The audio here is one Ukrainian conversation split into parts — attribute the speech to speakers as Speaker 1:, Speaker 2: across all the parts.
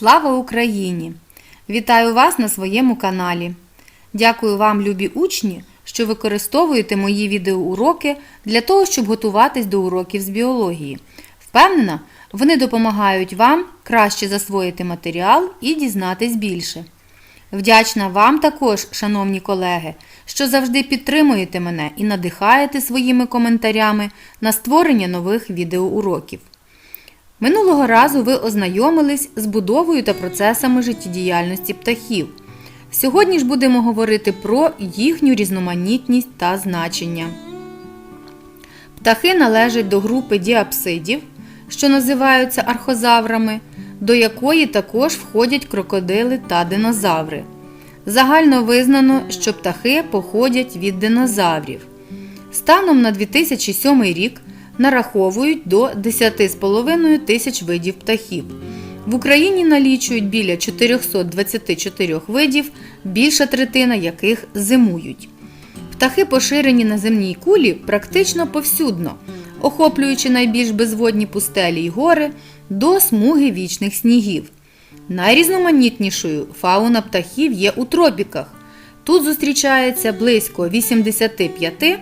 Speaker 1: Слава Україні! Вітаю вас на своєму каналі. Дякую вам, любі учні, що використовуєте мої відеоуроки для того, щоб готуватись до уроків з біології. Впевнена, вони допомагають вам краще засвоїти матеріал і дізнатись більше. Вдячна вам також, шановні колеги, що завжди підтримуєте мене і надихаєте своїми коментарями на створення нових відеоуроків. Минулого разу ви ознайомились з будовою та процесами життєдіяльності птахів. Сьогодні ж будемо говорити про їхню різноманітність та значення. Птахи належать до групи діапсидів, що називаються архозаврами, до якої також входять крокодили та динозаври. Загально визнано, що птахи походять від динозаврів. Станом на 2007 рік нараховують до 10,5 тисяч видів птахів. В Україні налічують біля 424 видів, більша третина яких зимують. Птахи поширені на земній кулі практично повсюдно, охоплюючи найбільш безводні пустелі й гори до смуги вічних снігів. Найрізноманітнішою фауна птахів є у тропіках. Тут зустрічається близько 85%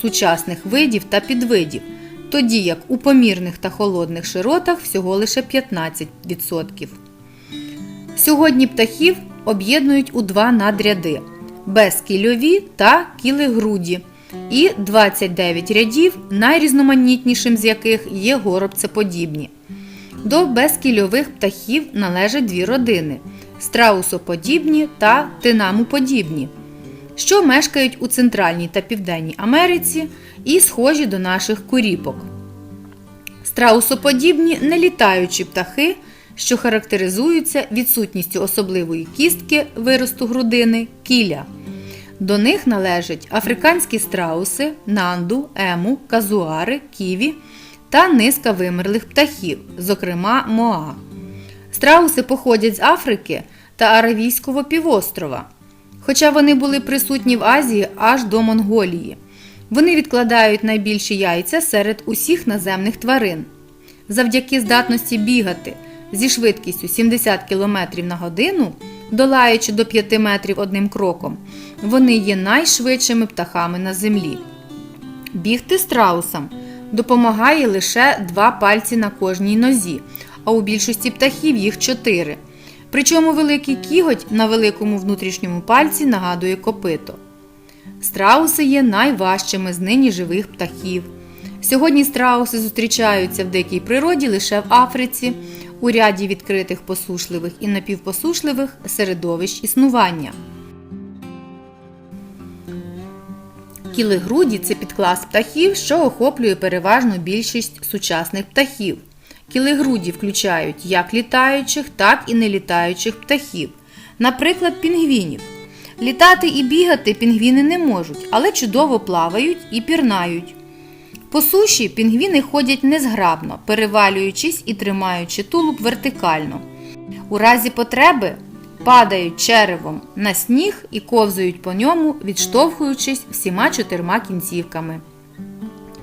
Speaker 1: сучасних видів та підвидів, тоді як у помірних та холодних широтах всього лише 15%. Сьогодні птахів об'єднують у два надряди безкільові та кілегруді, і 29 рядів, найрізноманітнішим з яких є горобцеподібні. До безкільових птахів належать дві родини страусоподібні та тинамоподібні, що мешкають у Центральній та Південній Америці і схожі до наших куріпок. Страусоподібні нелітаючі птахи, що характеризуються відсутністю особливої кістки виросту грудини кіля. До них належать африканські страуси, нанду, ему, казуари, ківі та низка вимерлих птахів, зокрема моа. Страуси походять з Африки та Аравійського півострова, хоча вони були присутні в Азії аж до Монголії. Вони відкладають найбільші яйця серед усіх наземних тварин. Завдяки здатності бігати зі швидкістю 70 км на годину, долаючи до 5 метрів одним кроком, вони є найшвидшими птахами на землі. Бігти страусам допомагає лише два пальці на кожній нозі, а у більшості птахів їх чотири. Причому великий кіготь на великому внутрішньому пальці нагадує копито. Страуси є найважчими з нині живих птахів. Сьогодні страуси зустрічаються в дикій природі лише в Африці, у ряді відкритих посушливих і напівпосушливих середовищ існування. Кілегруді це підклас птахів, що охоплює переважну більшість сучасних птахів. Кілегруді включають як літаючих, так і нелітаючих птахів, наприклад, пінгвінів. Літати і бігати пінгвіни не можуть, але чудово плавають і пірнають. По суші пінгвіни ходять незграбно, перевалюючись і тримаючи тулуб вертикально. У разі потреби падають черевом на сніг і ковзають по ньому, відштовхуючись всіма чотирма кінцівками.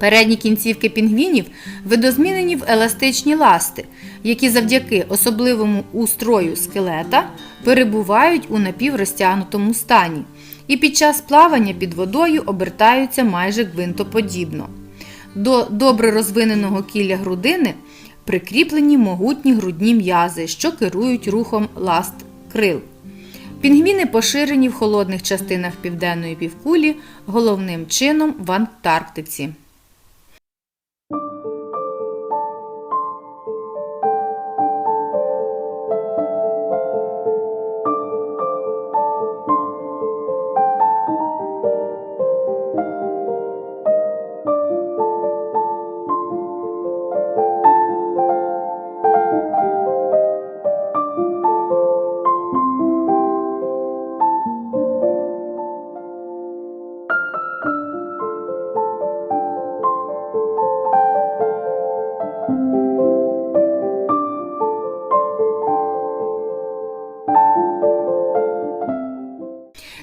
Speaker 1: Передні кінцівки пінгвінів видозмінені в еластичні ласти, які завдяки особливому устрою скелета перебувають у напіврозтягнутому стані і під час плавання під водою обертаються майже гвинтоподібно. До добре розвиненого кілля грудини прикріплені могутні грудні м'язи, що керують рухом ласт крил. Пінгвіни поширені в холодних частинах південної півкулі, головним чином в Антарктиці.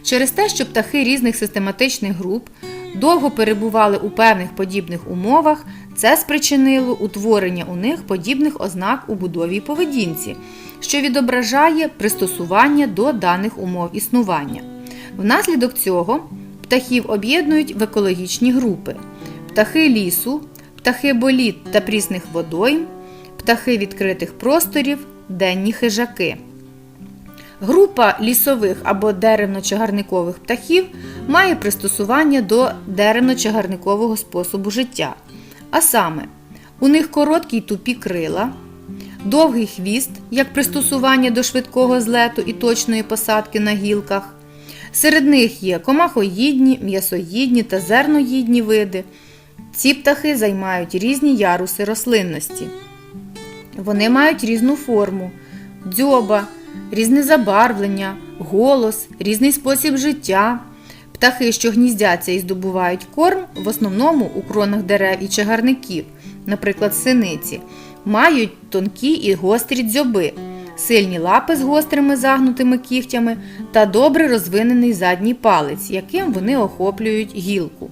Speaker 1: Через те, що птахи різних систематичних груп довго перебували у певних подібних умовах, Це спричинило утворення у них подібних ознак у будові й поведінці, що відображає пристосування до даних умов існування. Внаслідок цього птахів об'єднують в екологічні групи: птахи лісу, птахи боліт та прісних водойм, птахи відкритих просторів, денні хижаки. Група лісових або деревно-чагарникових птахів має пристосування до деревно-чагарникового способу життя. А саме, у них короткі й тупі крила, довгий хвіст, як пристосування до швидкого злету і точної посадки на гілках. Серед них є комахоїдні, м'ясоїдні та зерноїдні види. Ці птахи займають різні яруси рослинності. Вони мають різну форму, дзьоба, різне забарвлення, голос, різний спосіб життя. Птахи, що гніздяться і здобувають корм, в основному у кронах дерев і чагарників, наприклад, синиці, мають тонкі і гострі дзьоби, сильні лапи з гострими загнутими кігтями та добре розвинений задній палець, яким вони охоплюють гілку.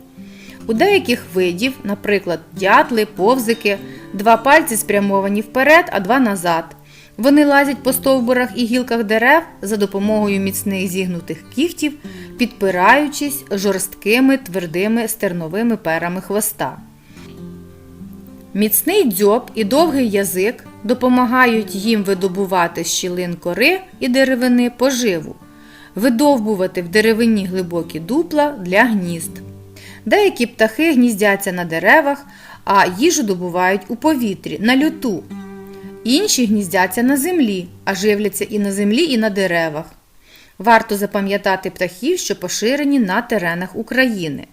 Speaker 1: У деяких видів, наприклад, дятли, повзики, два пальці спрямовані вперед, а два назад. Вони лазять по стовбурах і гілках дерев за допомогою міцних зігнутих кігтів, підпираючись жорсткими твердими стерновими перами хвоста. Міцний дзьоб і довгий язик допомагають їм видобувати з щілин кори і деревини поживу, видовбувати в деревині глибокі дупла для гнізд. Деякі птахи гніздяться на деревах, а їжу добувають у повітрі, на льоту. Інші гніздяться на землі, а живляться і на землі, і на деревах. Варто запам'ятати птахів, що поширені на теренах України.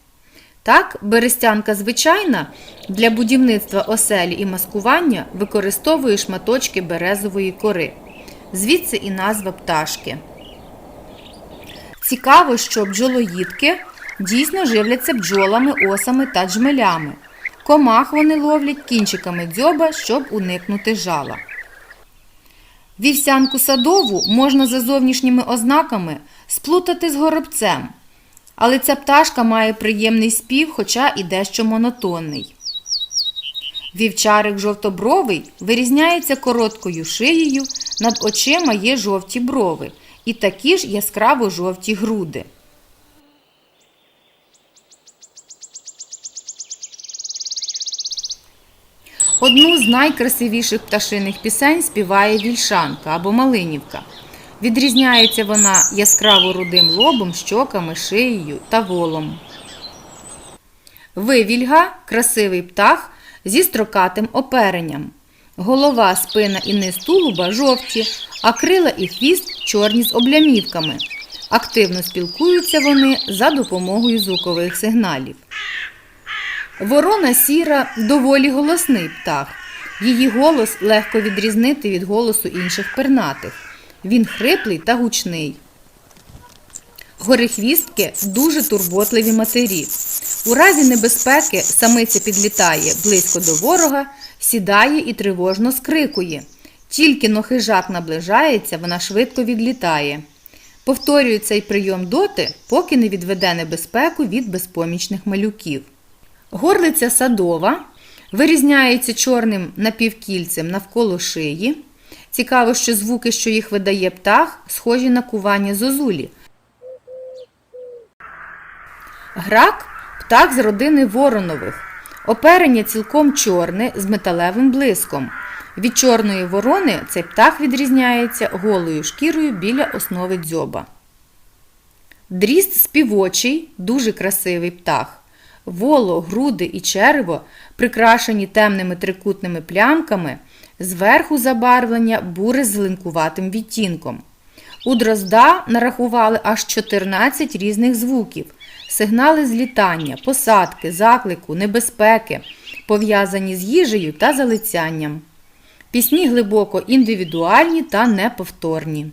Speaker 1: Так, берестянка звичайна для будівництва оселі і маскування використовує шматочки березової кори. Звідси і назва пташки. Цікаво, що бджолоїдки дійсно живляться бджолами, осами та джмелями. Комах вони ловлять кінчиками дзьоба, щоб уникнути жала. Вівсянку садову можна за зовнішніми ознаками сплутати з горобцем, але ця пташка має приємний спів, хоча і дещо монотонний. Вівчарик жовтобровий вирізняється короткою шиєю, над очима є жовті брови і такі ж яскраво жовті груди. Одну з найкрасивіших пташиних пісень співає вільшанка або малинівка. Відрізняється вона яскраво рудим лобом, щоками, шиєю та волом. Вивільга красивий птах зі строкатим оперенням. Голова, спина і низ тулуба жовті, а крила і хвіст чорні з облямівками. Активно спілкуються вони за допомогою звукових сигналів. Ворона сіра доволі голосний птах. Її голос легко відрізнити від голосу інших пернатих. Він хриплий та гучний. Горихвістки дуже турботливі матері. У разі небезпеки самиця підлітає близько до ворога, сідає і тривожно скрикує. Тільки но хижак наближається, вона швидко відлітає. Повторює цей прийом доти, поки не відведе небезпеку від безпомічних малюків. Горлиця садова вирізняється чорним напівкільцем навколо шиї. Цікаво, що звуки, що їх видає птах, схожі на кування зозулі. Грак птах з родини воронових. Оперення цілком чорне з металевим блиском. Від чорної ворони цей птах відрізняється голою шкірою біля основи дзьоба. Дріст співочий, дуже красивий птах. Воло, груди і черево прикрашені темними трикутними плямками, зверху забарвлення бури з зеленкуватим відтінком. У дрозда нарахували аж 14 різних звуків, сигнали злітання, посадки, заклику, небезпеки, пов'язані з їжею та залицянням. Пісні глибоко індивідуальні та неповторні.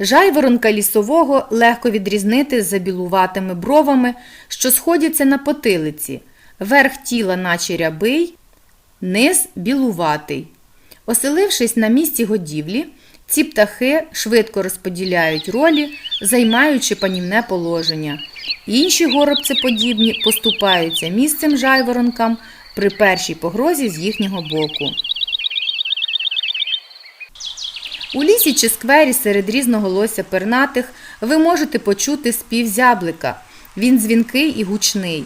Speaker 1: Жайворонка лісового легко відрізнити з забілуватими бровами, що сходяться на потилиці, верх тіла, наче рябий, низ білуватий. Оселившись на місці годівлі, ці птахи швидко розподіляють ролі, займаючи панівне положення. Інші горобцеподібні поступаються місцем жайворонкам при першій погрозі з їхнього боку. У лісі чи сквері серед різноголосся пернатих ви можете почути спів зяблика. Він дзвінкий і гучний.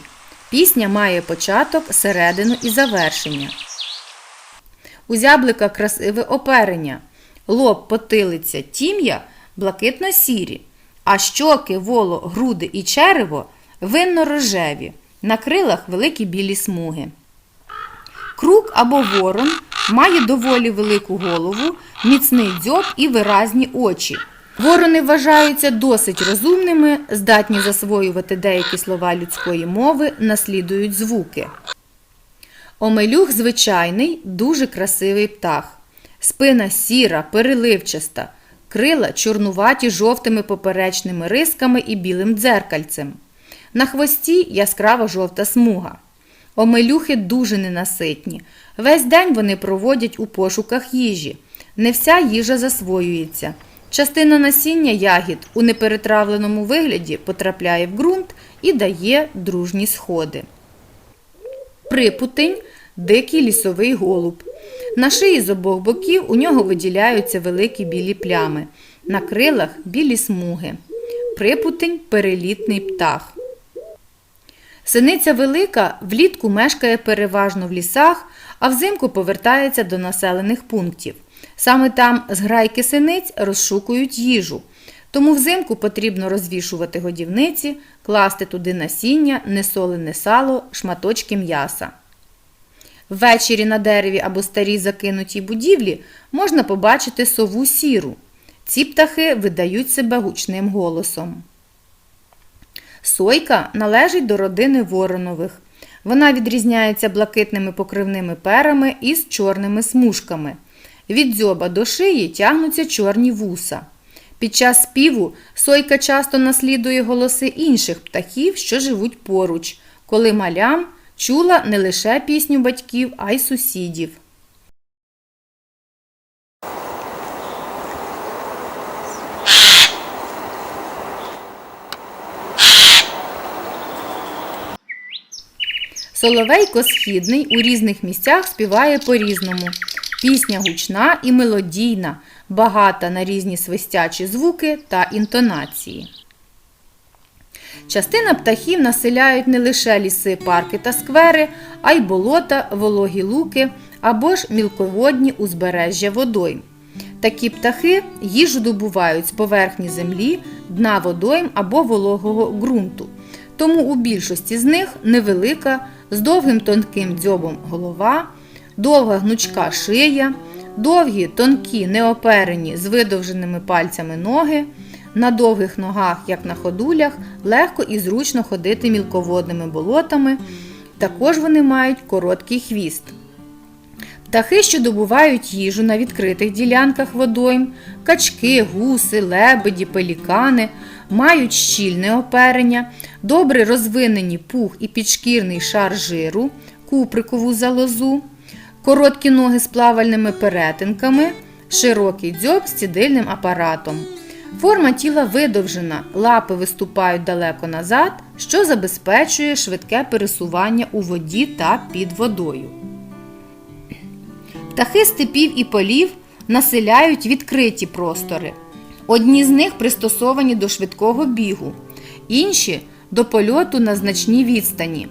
Speaker 1: Пісня має початок, середину і завершення. У зяблика красиве оперення. Лоб, потилиця, тім'я блакитно-сірі, а щоки, воло, груди і черево винно-рожеві, на крилах великі білі смуги. Крук або ворон має доволі велику голову, міцний дзьоб і виразні очі. Ворони вважаються досить розумними, здатні засвоювати деякі слова людської мови, наслідують звуки. Омелюх звичайний, дуже красивий птах. Спина сіра, переливчаста, крила чорнуваті жовтими поперечними рисками і білим дзеркальцем. На хвості яскрава жовта смуга. Омелюхи дуже ненаситні. Весь день вони проводять у пошуках їжі. Не вся їжа засвоюється. Частина насіння ягід у неперетравленому вигляді потрапляє в ґрунт і дає дружні сходи. Припутень дикий лісовий голуб. На шиї з обох боків у нього виділяються великі білі плями, на крилах білі смуги. Припутень перелітний птах. Синиця велика влітку мешкає переважно в лісах, а взимку повертається до населених пунктів. Саме там зграйки синиць розшукують їжу. Тому взимку потрібно розвішувати годівниці, класти туди насіння, несолене сало, шматочки м'яса. Ввечері на дереві або старій закинутій будівлі можна побачити сову сіру. Ці птахи видають себе гучним голосом. Сойка належить до родини воронових. Вона відрізняється блакитними покривними перами із чорними смужками. Від дзьоба до шиї тягнуться чорні вуса. Під час співу сойка часто наслідує голоси інших птахів, що живуть поруч, коли малям чула не лише пісню батьків, а й сусідів. Соловейко східний у різних місцях співає по-різному. Пісня гучна і мелодійна, багата на різні свистячі звуки та інтонації. Частина птахів населяють не лише ліси, парки та сквери, а й болота, вологі луки або ж мілководні узбережжя водойм. Такі птахи їжу добувають з поверхні землі, дна водойм або вологого ґрунту. Тому у більшості з них невелика, з довгим тонким дзьобом голова, довга гнучка шия, довгі тонкі неоперені з видовженими пальцями ноги. На довгих ногах, як на ходулях, легко і зручно ходити мілководними болотами. Також вони мають короткий хвіст. Птахи, що добувають їжу на відкритих ділянках водойм, качки, гуси, лебеді, пелікани, мають щільне оперення, добре розвинені пух і підшкірний шар жиру, куприкову залозу, короткі ноги з плавальними перетинками, широкий дзьоб з цідильним апаратом. Форма тіла видовжена, лапи виступають далеко назад, що забезпечує швидке пересування у воді та під водою. Птахи степів і полів населяють відкриті простори. Одні з них пристосовані до швидкого бігу, інші до польоту на значній відстані.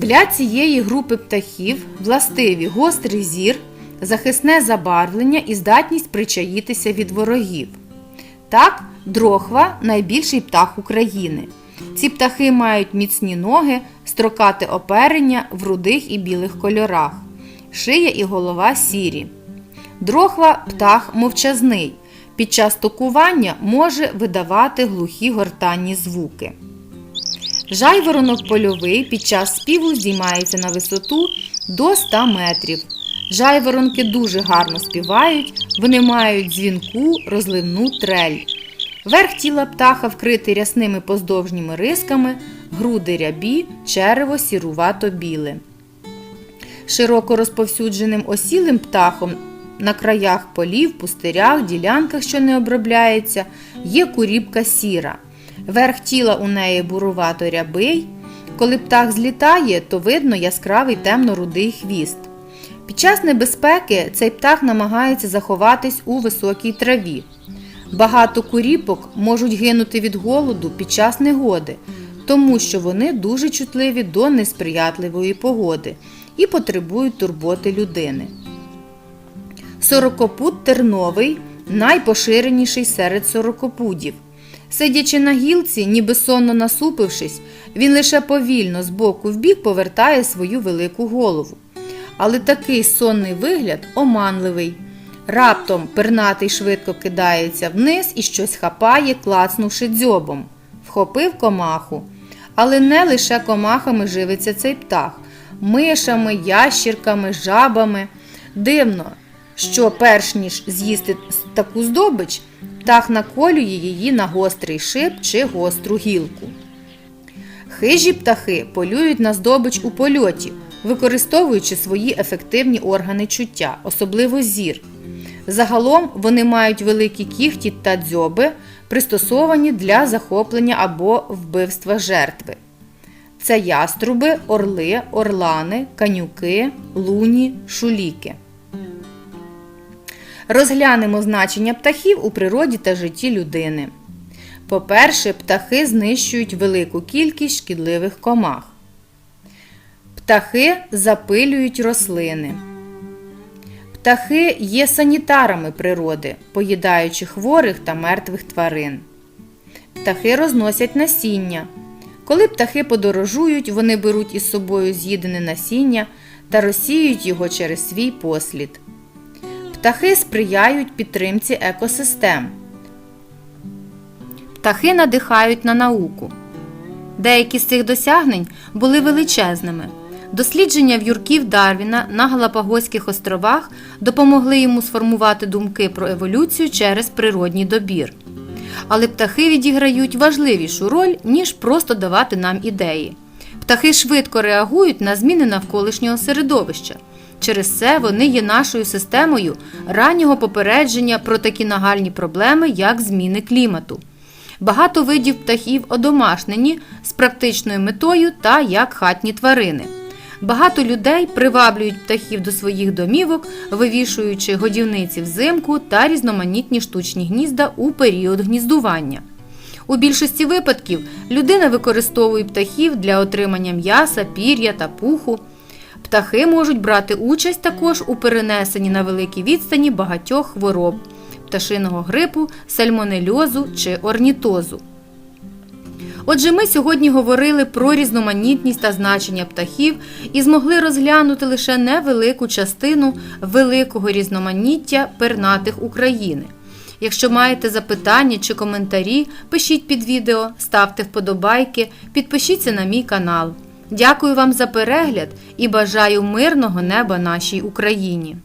Speaker 1: Для цієї групи птахів властиві гострий зір, захисне забарвлення і здатність причаїтися від ворогів. Так, дрохва найбільший птах України. Ці птахи мають міцні ноги, строкате оперення в рудих і білих кольорах, шия і голова сірі. Дрохва птах мовчазний. Під час токування може видавати глухі гортанні звуки. Жайворонок польовий під час співу здіймається на висоту до 100 метрів. Жайворонки дуже гарно співають, вони мають дзвінку, розливну трель. Верх тіла птаха вкритий рясними поздовжніми рисками, груди рябі, черево сірувато біле. Широко розповсюдженим осілим птахом на краях полів, пустирях, ділянках, що не обробляється, є куріпка сіра. Верх тіла у неї бурувато рябий, коли птах злітає, то видно яскравий темно-рудий хвіст. Під час небезпеки цей птах намагається заховатись у високій траві. Багато куріпок можуть гинути від голоду під час негоди, тому що вони дуже чутливі до несприятливої погоди і потребують турботи людини. Сорокопут терновий найпоширеніший серед сорокопудів. Сидячи на гілці, ніби сонно насупившись, він лише повільно з боку в бік повертає свою велику голову. Але такий сонний вигляд оманливий. Раптом пернатий швидко кидається вниз і щось хапає, клацнувши дзьобом. Вхопив комаху. Але не лише комахами живиться цей птах, мишами, ящірками, жабами. Дивно, що перш ніж з'їсти таку здобич, птах наколює її на гострий шип чи гостру гілку. Хижі птахи полюють на здобич у польоті, використовуючи свої ефективні органи чуття, особливо зір. Загалом вони мають великі кіхті та дзьоби, пристосовані для захоплення або вбивства жертви. Це яструби, орли, орлани, канюки, луні, шуліки. Розглянемо значення птахів у природі та житті людини. По-перше, птахи знищують велику кількість шкідливих комах. Птахи запилюють рослини. Птахи є санітарами природи, поїдаючи хворих та мертвих тварин. Птахи розносять насіння. Коли птахи подорожують, вони беруть із собою з'їдене насіння та розсіюють його через свій послід. Птахи сприяють підтримці екосистем. Птахи надихають на науку. Деякі з цих досягнень були величезними. Дослідження в'юрків Дарвіна на Галапагоських островах допомогли йому сформувати думки про еволюцію через природній добір. Але птахи відіграють важливішу роль, ніж просто давати нам ідеї. Птахи швидко реагують на зміни навколишнього середовища. Через це вони є нашою системою раннього попередження про такі нагальні проблеми, як зміни клімату. Багато видів птахів одомашнені з практичною метою та як хатні тварини. Багато людей приваблюють птахів до своїх домівок, вивішуючи годівниці взимку та різноманітні штучні гнізда у період гніздування. У більшості випадків людина використовує птахів для отримання м'яса, пір'я та пуху. Птахи можуть брати участь також у перенесенні на великій відстані багатьох хвороб пташиного грипу, сальмонельозу чи орнітозу. Отже, ми сьогодні говорили про різноманітність та значення птахів і змогли розглянути лише невелику частину великого різноманіття пернатих України. Якщо маєте запитання чи коментарі, пишіть під відео, ставте вподобайки, підпишіться на мій канал. Дякую вам за перегляд і бажаю мирного неба нашій Україні!